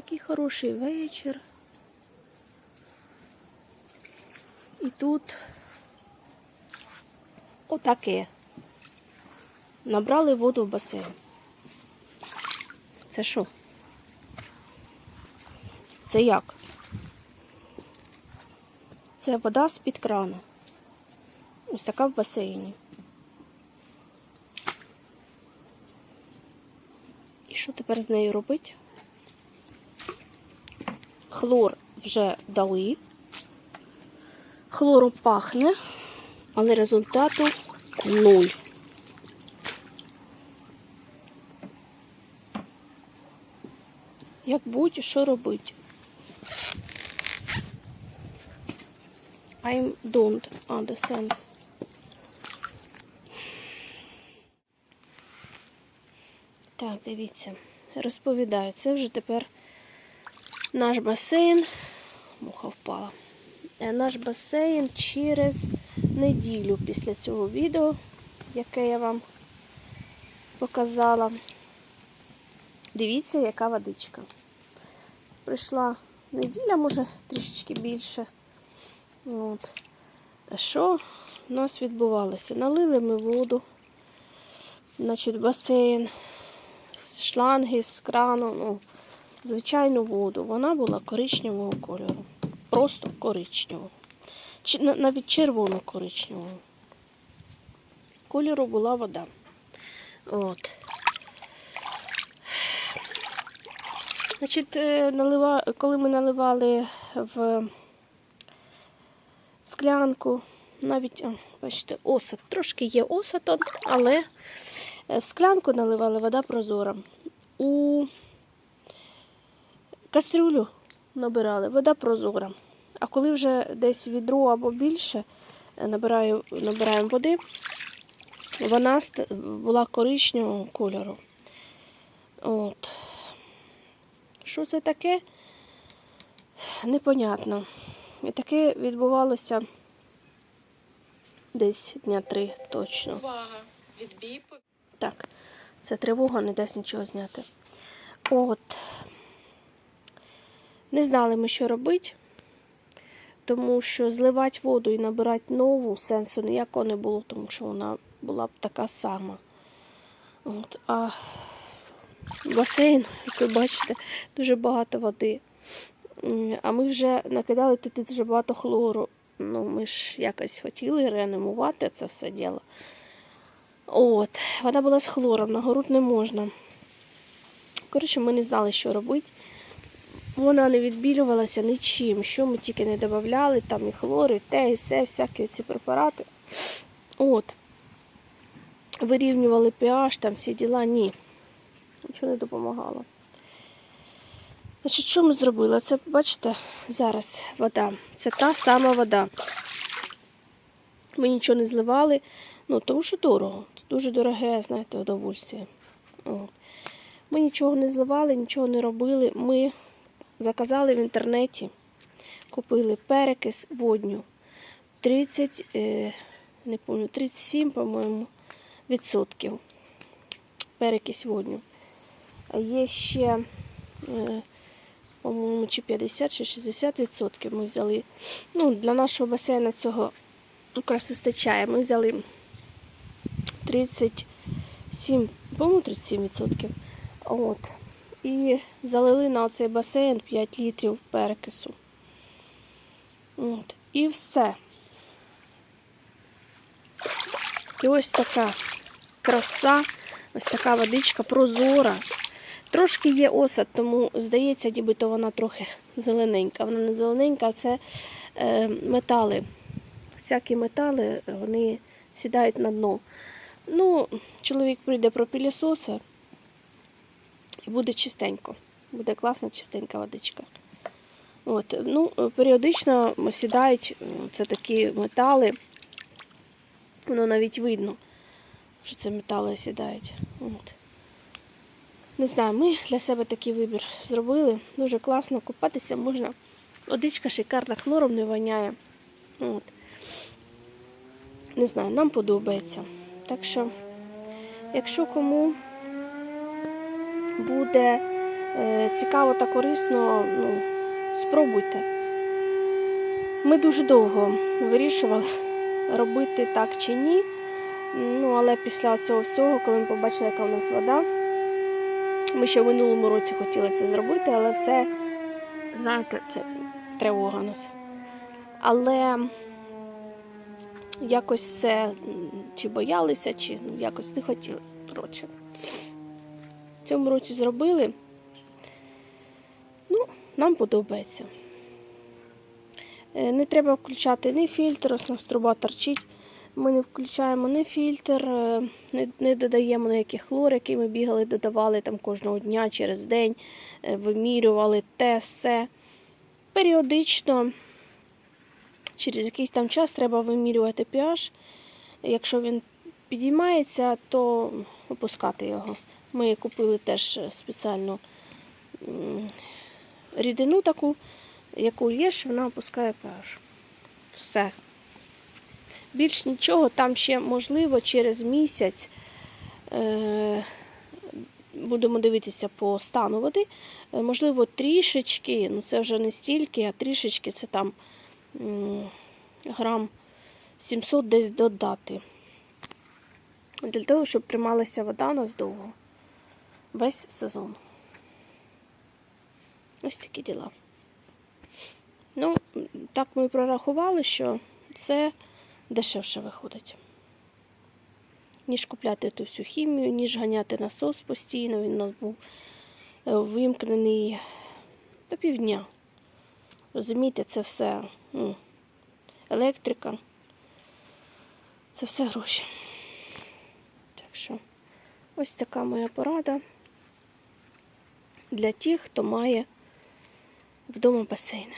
такий хороший вечір. І тут отаке. Набрали воду в басейн. Це що? Це як? Це вода з-під крану. Ось така в басейні. І що тепер з нею робити? Хлор вже дали. Хлором пахне, але результату нуль. Як будь, що робити? I don't understand. Так, дивіться, розповідаю, це вже тепер наш басейн. Муха впала. Е, Наш басейн через неділю після цього відео, яке я вам показала. Дивіться, яка водичка. Прийшла неділя, може трішечки більше. От. А Що у нас відбувалося? Налили ми воду, значить, басейн, шланги, з крану, ну, звичайну воду. Вона була коричневого кольору. Просто коричневого. Чи, навіть червоно-коричневого. Кольору була вода. От. Значить, е, налива... коли ми наливали в склянку, навіть, бачите, осад. Трошки є осад, але е, в склянку наливали вода прозора. У кастрюлю набирали вода прозора. А коли вже десь відро або більше е, набираю, набираємо води, вона була коричневого кольору. От. Що це таке? Непонятно. І таке відбувалося десь дня три точно. Увага! Відбій Так, це тривога, не дасть нічого зняти. От. Не знали ми, що робити, тому що зливати воду і набирати нову сенсу ніякого не було, тому що вона була б така сама. От. А басейн, як ви бачите, дуже багато води. А ми вже накидали туди дуже багато хлору. Ну, ми ж якось хотіли реанімувати це все діло. От, вона була з хлором, на город не можна. Коротше, ми не знали, що робити. Вона не відбілювалася нічим, що ми тільки не додавали, там і хлор, і те, і все, всякі ці препарати. От. Вирівнювали pH, там всі діла, ні. Нічого не допомагало. Значить, що ми зробили? Це, бачите, зараз вода. Це та сама вода. Ми нічого не зливали. Ну, тому що дорого. Це дуже дороге, знаєте, удовольствие. Ми нічого не зливали, нічого не робили. Ми заказали в інтернеті, купили перекис водню. 30, е, не пам'ятаю, 37, по-моєму, відсотків. Перекись водню. А є ще, е, по-моєму, чи 50, чи 60 відсотків ми взяли. Ну, для нашого басейну цього якраз вистачає. Ми взяли 37, по-моєму, 37%. От. І залили на цей басейн 5 літрів перекису. От. І все. І ось така краса, ось така водичка прозора. Трошки є осад, тому здається, нібито вона трохи зелененька. Вона не зелененька, а це е, метали. Всякі метали вони сідають на дно. Ну, чоловік прийде пропілісоса і буде чистенько. Буде класна чистенька водичка. От, ну, періодично сідають е, це такі метали. Воно навіть видно, що це метали сідають. От. Не знаю, ми для себе такий вибір зробили. Дуже класно купатися можна. Водичка шикарна, хлором не воняє. От. Не знаю, нам подобається. Так що, якщо кому буде е, цікаво та корисно, ну, спробуйте. Ми дуже довго вирішували, робити так чи ні. Ну, але після цього всього, коли ми побачили, яка у нас вода, ми ще в минулому році хотіли це зробити, але все, знаєте, це тривога нас. Але якось все чи боялися, чи ну, якось не хотіли. Коротше. Цьому році зробили. Ну, нам подобається. Е, Не треба включати ні фільтр, ось нас труба торчить. Ми не включаємо ні фільтр, е, не, не додаємо ніяких хлор, який ми бігали, додавали там кожного дня через день, е, вимірювали те, все. Періодично, через якийсь там час треба вимірювати pH. Якщо він підіймається, то опускати його. Ми купили теж спеціальну рідину таку, яку лєш, вона опускає pH. Все. Більш нічого, там ще можливо через місяць е, будемо дивитися по стану води. Е, можливо, трішечки, ну це вже не стільки, а трішечки це там грам 700 десь додати. Для того, щоб трималася вода у нас довго. Весь сезон. Ось такі діла. Ну, так ми прорахували, що це дешевше виходить. Ніж купляти ту всю хімію, ніж ганяти насос постійно. Він нас був е, вимкнений до півдня. Розумієте, це все ну, електрика. Це все гроші. Так що ось така моя порада для тих, хто має вдома басейни.